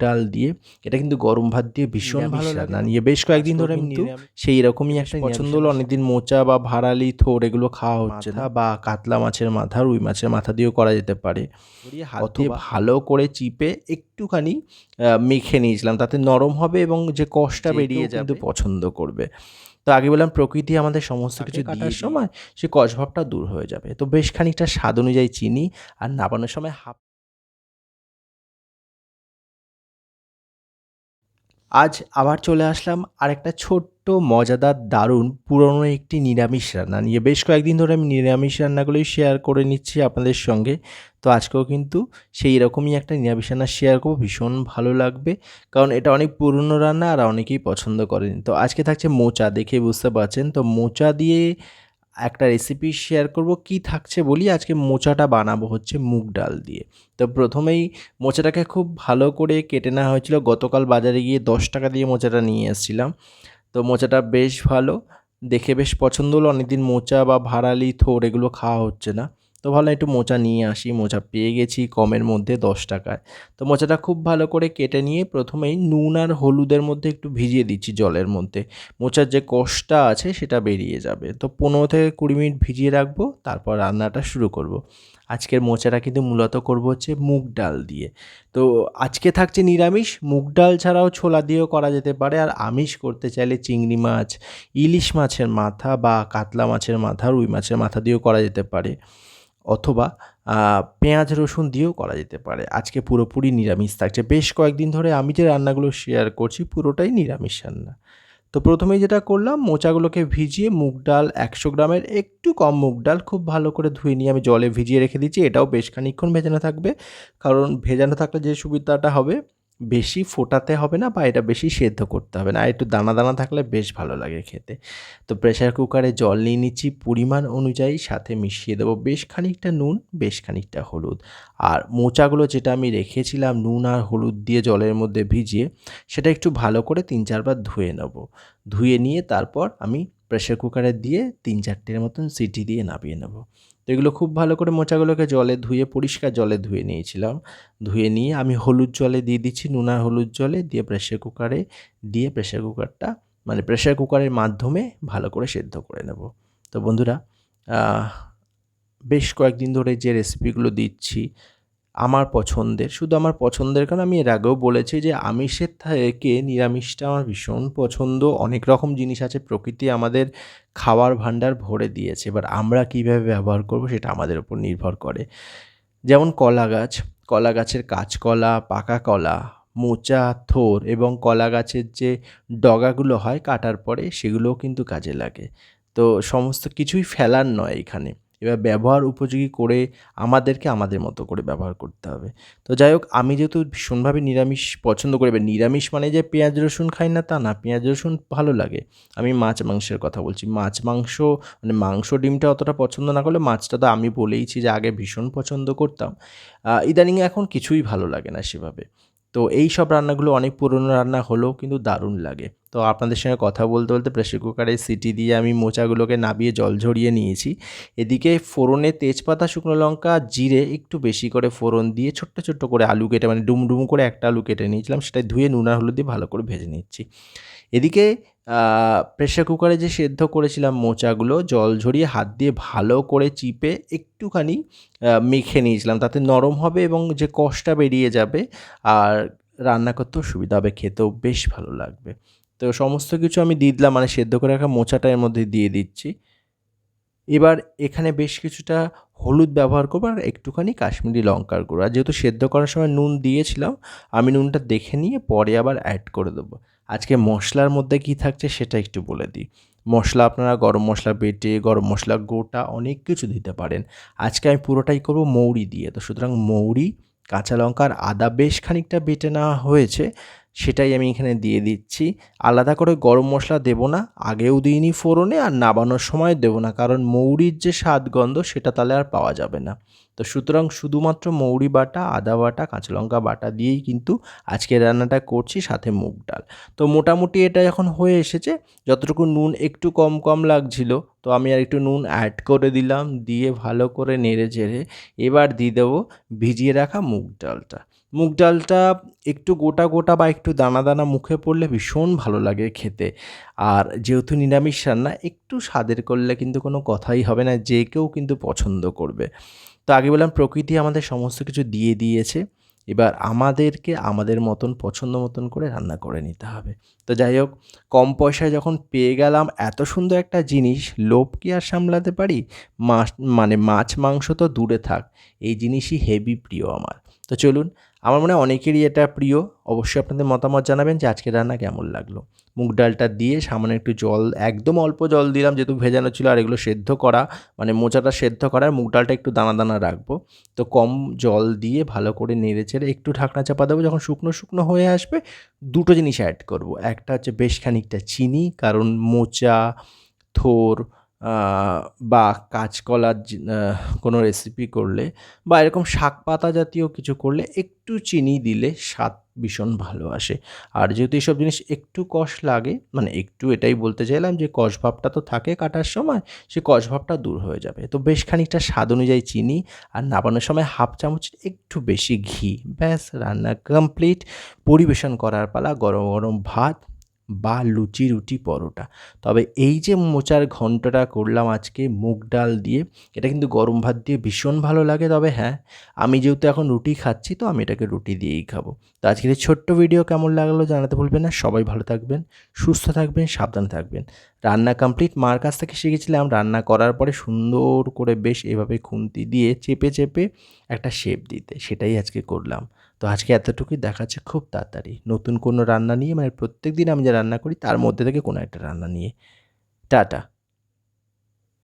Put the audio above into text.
ডাল দিয়ে এটা কিন্তু গরম ভাত দিয়ে ভীষণ ভালো লাগে। না নিয়ে বেশ কয়েকদিন ধরে কিন্তু সেই রকমই একটা পছন্দ হলো অনেকদিন মোচা বা ভাড়ালি থোর এগুলো খাওয়া হচ্ছে না। বা কাতলা মাছের মাথা রুই মাছের মাথা দিয়েও করা যেতে পারে। হাত ভালো করে চিপে একটুখানি মেখে নিয়েছিলাম। তাতে নরম হবে এবং যে কষটা বেরিয়ে যাবে। কিন্তু পছন্দ করবে। তো আগে বললাম প্রকৃতি আমাদের সমস্ত কিছু কাটার সময় সে কষভাবটা দূর হয়ে যাবে। তো বেশ খানিকটা স্বাদ অনুযায়ী চিনি আর নাবানোর সময় হাফ আজ আবার চলে আসলাম আর একটা ছোট্ট, মজাদার, দারুণ, পুরনো একটি নিরামিষ রান্না নিয়ে। বেশ কয়েকদিন ধরে আমি নিরামিষ রান্নাগুলোই শেয়ার করে নিচ্ছি আপনাদের সঙ্গে। তো আজকেও কিন্তু সেই রকমই একটা নিরামিষ রান্না শেয়ার করব। ভীষণ ভালো লাগবে, কারণ এটা অনেক পুরনো রান্না আর অনেকেই পছন্দ করেন। তো আজকে থাকছে মোচা, দেখে বুঝতে পারছেন। তো মোচা দিয়ে একটা রেসিপি শেয়ার করব, কি থাকছে বলি, আজকে মোচাটা বানাবো হচ্ছে মুগ ডাল দিয়ে। তো প্রথমেই মোচাটাকে খুব ভালো করে কেটে নেওয়া হয়েছিল, গতকাল বাজারে গিয়ে দশ টাকা দিয়ে মোচাটা নিয়ে এসেছিলাম। তো মোচাটা বেশ ভালো, দেখে বেশ পছন্দ হলো, অনেকদিন মোচা বা ভাড়ালি থোর এগুলো খাওয়া হচ্ছে না। তো ভালো একটু মোচা নিয়ে আসি। মোচা পেয়ে গেছি কমের মধ্যে দশ টাকায়। তো মোচাটা খুব ভালো করে কেটে নিয়ে প্রথমেই নুন আর হলুদের মধ্যে একটু ভিজিয়ে দিচ্ছি জলের মধ্যে। মোচার যে কষটা আছে সেটা বেরিয়ে যাবে। তো পনেরো থেকে কুড়ি মিনিট ভিজিয়ে রাখব, তারপর রান্নাটা শুরু করব। আজকের মোচাটা কিন্তু মূলত করব হচ্ছে মুগ ডাল দিয়ে। তো আজকে থাকছে নিরামিষ, মুগ ডাল ছাড়াও ছোলা দিয়েও করা যেতে পারে। আর আমিষ করতে চাইলে চিংড়ি মাছ, ইলিশ মাছের মাথা বা কাতলা মাছের মাথা, রুই মাছের মাথা দিয়েও করা যেতে পারে। অথবা পেঁয়াজ, রসুন দিয়েও করা যেতে পারে। আজকে পুরোপুরি নিরামিষ থাকছে। বেশ কয়েকদিন ধরে আমি যে রান্নাগুলো শেয়ার করছি, পুরোটাই নিরামিষ রান্না। তো প্রথমেই যেটা করলাম, মোচাগুলোকে ভিজিয়ে মুগ ডাল একশো গ্রামের একটু কম মুগ ডাল খুব ভালো করে ধুয়ে নিয়ে আমি জলে ভিজিয়ে রেখে দিচ্ছি। এটাও বেশ খানিক্ষণ ভেজানো থাকবে। কারণ ভেজানো থাকলে যে সুবিধাটা হবে বেশি ফোটাতে হবে না বা এটা বেশি সেদ্ধ করতে হবে না। আর একটু দানা দানা থাকলে বেশ ভালো লাগে খেতে। তো প্রেশার কুকারে জল নিয়ে নিচ্ছি পরিমাণ অনুযায়ী, সাথে মিশিয়ে দেবো বেশ খানিকটা নুন, বেশ খানিকটা হলুদ। আর মোচাগুলো যেটা আমি রেখেছিলাম, নুন আর হলুদ দিয়ে জলের মধ্যে ভিজিয়ে, সেটা একটু ভালো করে তিন চারবার ধুয়ে নেব। ধুয়ে নিয়ে তারপর আমি প্রেশার কুকারে দিয়ে তিন চারটের মতন সিটি দিয়ে নামিয়ে নেব। তো এগুলো খুব ভালো করে মোচাগুলোকে জলে ধুয়ে, পরিষ্কার জলে ধুয়ে নিয়েছিলাম। ধুয়ে নিয়ে আমি হলুদ জলে দিয়ে দিচ্ছি, নুন হলুদ জলে দিয়ে প্রেশার কুকারে দিয়ে প্রেশার কুকারটা মানে প্রেশার কুকারের মাধ্যমে ভালো করে সেদ্ধ করে নেব। তো বন্ধুরা বেশ কয়েকদিন ধরে যে রেসিপিগুলো দিচ্ছি আমার পছন্দের, শুধু আমার পছন্দের কারণ আমি এর আগেও বলেছি যে আমিষের থেকে নিরামিষটা আমার ভীষণ পছন্দ। অনেক রকম জিনিস আছে প্রকৃতি আমাদের খাওয়ার ভাণ্ডার ভরে দিয়েছে। এবার আমরা কীভাবে ব্যবহার করব সেটা আমাদের উপর নির্ভর করে। যেমন কলা গাছ, কলা গাছের কাঁচকলা, পাকা কলা, মোচা, থোর এবং কলা গাছের যে ডগাগুলো হয় কাটার পরে সেগুলোও কিন্তু কাজে লাগে। তো সমস্ত কিছুই ফেলার নয় এখানে। এবার ব্যবহার উপযোগী করে আমাদেরকে আমাদের মতো করে ব্যবহার করতে হবে। তো যাই হোক, আমি যেহেতু ভীষণভাবে নিরামিষ পছন্দ করি, এবার নিরামিষ মানে যে পেঁয়াজ রসুন খাই না তা না, পেঁয়াজ রসুন ভালো লাগে। আমি মাছ মাংসের কথা বলছি, মাছ মাংস মানে মাংস ডিমটা অতটা পছন্দ না করলে মাছটা তো আমি বলেইছি যে আগে ভীষণ পছন্দ করতাম। ইদানিং এখন কিছুই ভালো লাগে না সেভাবে। তো এই সব রান্নাগুলো অনেক পুরনো রান্না হলেও কিন্তু দারুণ লাগে। তো আপনাদের সঙ্গে কথা বলতে বলতে প্রেশার কুকারে সিটি দিয়ে আমি মোচাগুলোকে নাবিয়ে জল ঝরিয়ে নিয়েছি। এদিকে ফোড়নে তেজপাতা, শুকনো লঙ্কা, জিরে একটু বেশি করে ফোড়ন দিয়ে ছোট্ট ছোট্ট করে আলু কেটে মানে ডুম ডুম করে একটা আলু কেটে নিয়েছিলাম সেটা ধুয়ে নুন হলুদ দিয়ে ভালো করে ভেজে নিচ্ছি। এদিকে প্রেশার কুকারে যে সেদ্ধ করেছিলাম মোচাগুলো, জল ঝরিয়ে হাত দিয়ে ভালো করে চিপে একটুখানি মেখে নিয়েছিলাম। তাতে নরম হবে এবং যে কষটা বেরিয়ে যাবে আর রান্না করতেও সুবিধা হবে, খেতেও বেশ ভালো লাগবে। তো সমস্ত কিছু আমি দিয়ে দিলাম মানে সেদ্ধ করে রাখা মোচাটা এর মধ্যে দিয়ে দিচ্ছি। এবার এখানে বেশ কিছুটা হলুদ ব্যবহার করব আর একটুখানি কাশ্মীরি লঙ্কার গুঁড়ো। আর যেহেতু সেদ্ধ করার সময় নুন দিয়েছিলাম, আমি নুনটা দেখে নিয়ে পরে আবার অ্যাড করে দেবো। আজকে মশলার মধ্যে কী থাকছে সেটা একটু বলে দিই। মশলা আপনারা গরম মশলা, বেটে গরম মশলা, গোটা অনেক কিছু দিতে পারেন। আজকে আমি পুরোটাই করব মৌরি দিয়ে। তো সুতরাং মৌরি, কাঁচা লঙ্কা আর আদা বেশ খানিকটা বেটে নেওয়া হয়েছে, সেটাই আমি এখানে দিয়ে দিচ্ছি। আলাদা করে গরম মশলা দেবো না, আগেও দিইনি ফোড়নে আর নাবানোর সময় দেবো না, কারণ মৌরির যে স্বাদ গন্ধ সেটা তাহলে আর পাওয়া যাবে না। তো সুতরাং শুধুমাত্র মৌরি বাটা, আদা বাটা, কাঁচা লঙ্কা বাটা দিয়েই কিন্তু আজকে রান্নাটা করছি, সাথে মুগ ডাল। তো মোটামুটি এটা যখন হয়ে এসেছে। যতটুকু নুন একটু কম কম লাগছিল, তো আমি আর একটু নুন অ্যাড করে দিলাম, দিয়ে ভালো করে নেড়ে চেড়ে এবার দিয়ে দেবো ভিজিয়ে রাখা মুগ ডালটা। মুগ ডালটা একটু গোটা গোটা বা একটু দানা দানা মুখে পড়লে ভীষণ ভালো লাগে খেতে। আর যেহেতু নিরামিষ রান্না, একটু স্বাদের করলে কিন্তু কোনো কথাই হবে না, যে কেউ কিন্তু পছন্দ করবে। তো আগে বললাম, প্রকৃতি আমাদের সমস্ত কিছু দিয়ে দিয়েছে। এবার আমাদেরকে আমাদের মতন, পছন্দ মতন করে রান্না করে নিতে হবে। তো যাই হোক, কম পয়সায় যখন পেয়ে গেলাম, এত সুন্দর একটা জিনিস, লোভ কি আর সামলাতে পারি? মাছ মানে মাছ, মাংস তো দূরে থাক। এই জিনিসই হেভি প্রিয় আমার। তো চলুন, আমার মনে হয় অনেকেরই এটা প্রিয়। অবশ্যই আপনাদের মতামত জানাবেন যে আজকে রান্না কেমন লাগল। মুগ ডালটা দিয়ে সামান্য একটু জল, একদম অল্প জল দিলাম যেহেতু ভেজানো ছিল আর এগুলো সেদ্ধ করা মানে মোচাটা সেদ্ধ করা আর মুগ ডালটা একটু দানা দানা রাখব। তো কম জল দিয়ে ভালো করে নেড়ে চেড়ে একটু ঢাকনা চাপা দেবো, যখন শুকনো শুকনো হয়ে আসবে দুটো জিনিস অ্যাড করব। একটা হচ্ছে বেশ খানিকটা চিনি, কারণ মোচা, থোর বা কাঁচকলার কোনো রেসিপি করলে বা এরকম শাক পাতা জাতীয় কিছু করলে একটু চিনি দিলে স্বাদ ভীষণ ভালো আসে। আর যেহেতু এইসব জিনিস একটু কষ লাগে মানে একটু এটাই বলতে চাইলাম যে কষ ভাবটা তো থাকে কাটার সময়, সে কষ ভাবটা দূর হয়ে যাবে। তো বেশ খানিকটা স্বাদ অনুযায়ী চিনি আর নাবানোর সময় হাফ চামচ একটু বেশি ঘি, ব্যাস রান্না কমপ্লিট পরিবেশন করার পালা গরম গরম ভাত বা লুচি রুটি পরোটা। তবে এই যে মোচার ঘন্টটা করলাম আজকে মুগ ডাল দিয়ে, এটা কিন্তু গরম ভাত দিয়ে ভীষণ ভালো লাগে। তবে হ্যাঁ আমি যেহেতু এখন রুটি খাচ্ছি, তো আমি এটাকে রুটি দিয়েই খাব। তো আজকের ছোট্ট ভিডিও কেমন লাগল জানাতে ভুলবেন না। সবাই ভালো থাকবেন, সুস্থ থাকবেন, সাবধান থাকবেন। রান্না কমপ্লিট মার কাছ থেকে শিখেছিলাম। রান্না করার পরে সুন্দর করে বেশ এভাবে খুন্তি দিয়ে চেপে চেপে একটা শেপ দিতে। সেটাই আজকে করলাম। তো আজকে এতটুকুই দেখাচ্ছে খুব তাড়াতাড়ি। নতুন কোনো রান্না নিয়ে মানে প্রত্যেক দিন আমি যা রান্না করি, তার মধ্যে থেকে কোনো একটা রান্না নিয়ে। টাটা।